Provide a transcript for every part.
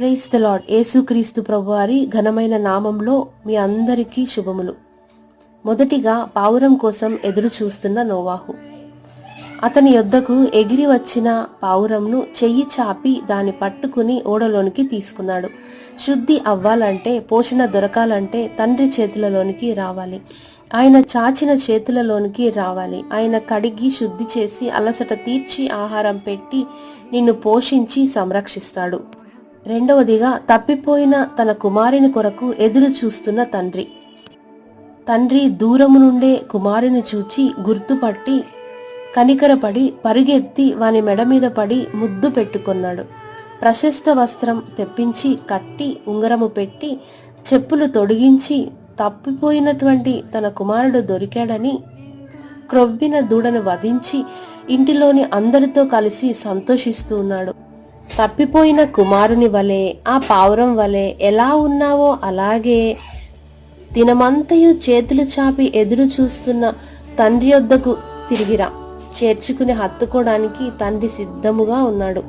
Price the lord యేసుక్రీస్తు ప్రభువారి ఘనమైన నామంలో మీ అందరికీ శుభములు. మొదటిగా పావురం కోసం ఎదురు చూస్తున్న నోవాహు. అతని యొద్దకు ఎగిరి వచ్చిన పావురంను చెయ్యి చాపి దాన్ని పట్టుకుని ఓడలోనికి తీసుకున్నాడు. శుద్ధి అవ్వాలంటే పోషణ దొరకాలంటే తండ్రి చేతులలోనికి రావాలి. ఆయన చాచిన చేతులలోనికి రావాలి. ఆయన కడిగి శుద్ధి చేసి అలసట తీర్చి ఆహారం పెట్టి నిన్ను పోషించి సంరక్షిస్తాడు. రెండవదిగా తప్పిపోయిన తన కుమారుని కొరకు ఎదురు చూస్తున్న తండ్రి. తండ్రి దూరము నుండే కుమారుని చూచి గుర్తుపట్టి కనికరపడి పరుగెత్తి వాని మెడ మీద పడి ముద్దు పెట్టుకున్నాడు. ప్రశస్త వస్త్రం తెప్పించి కట్టి ఉంగరము పెట్టి చెప్పులు తొడిగించి తప్పిపోయినటువంటి తన కుమారుడు దొరికాడని క్రొవ్విన దూడను వధించి ఇంటిలోని అందరితో కలిసి సంతోషిస్తూ ఉన్నాడు. తప్పిపోయిన కుమారుని వలె ఆ పావురం వలె ఎలా ఉన్నావో అలాగే దినమంతయు చేతులు చాపి ఎదురు చూస్తున్న తండ్రి యొద్దకు తిరిగిరా. చేర్చుకుని హత్తుకోవడానికి తండ్రి సిద్ధముగా ఉన్నాడు.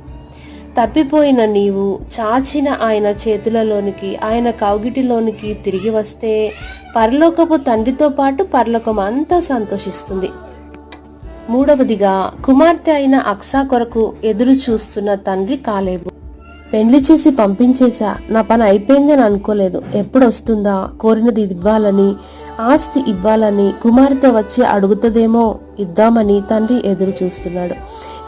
తప్పిపోయిన నీవు చాచిన ఆయన చేతులలోనికి ఆయన కౌగిటిలోనికి తిరిగి వస్తే పరలోకపు తండ్రితో పాటు పరలోకం అంతా సంతోషిస్తుంది. మూడవదిగా కుమార్తె అయిన అక్సా కొరకు ఎదురు చూస్తున్న తండ్రి కాలేబు. పెండ్లి చేసి పంపించేశా నా పని అయిపోయిందని అనుకోలేదు. ఎప్పుడు వస్తుందా కోరినది ఇవ్వాలని ఆస్తి ఇవ్వాలని కుమార్తె వచ్చి అడుగుతుందేమో? ఇద్దామని తండ్రి ఎదురు చూస్తున్నాడు.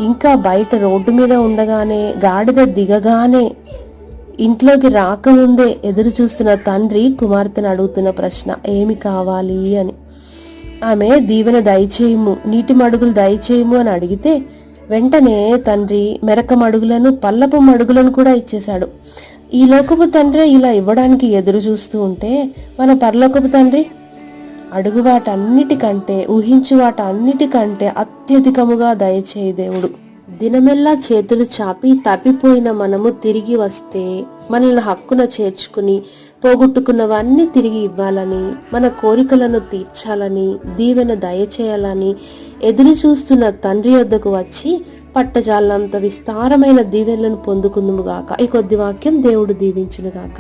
ఇంకా బయట రోడ్డు మీద ఉండగానే గాడిద దిగగానే ఇంట్లోకి రాకముందే ఎదురు చూస్తున్న తండ్రి కుమార్తెను అడుగుతున్న ప్రశ్న ఏమి కావాలి అని. ఆమె దీవెన దయచేయము నీటి మడుగులు దయచేయము అని అడిగితే వెంటనే తండ్రి మెరక మడుగులను పల్లపు మడుగులను కూడా ఇచ్చేశాడు. ఈ లోకపు తండ్రి ఇలా ఇవ్వడానికి ఎదురు చూస్తూ ఉంటే మన పరలోకపు తండ్రి? అడుగు వాటన్నిటికంటే ఊహించు వాటన్నిటికంటే అత్యధికముగా దయచేయి దేవుడు. దినమెల్లా చేతులు చాపి తప్పిపోయిన మనము తిరిగి వస్తే మనల్ని హక్కున చేర్చుకుని పోగొట్టుకున్నవన్నీ తిరిగి ఇవ్వాలని మన కోరికలను తీర్చాలని దీవెన దయచేయాలని ఎదురు చూస్తున్న తండ్రి వద్దకు వచ్చి పట్టజాలంత విస్తారమైన దీవెనలను పొందుకుందుముగాక ఈ కొద్ది వాక్యం దేవుడు దీవించునుగాక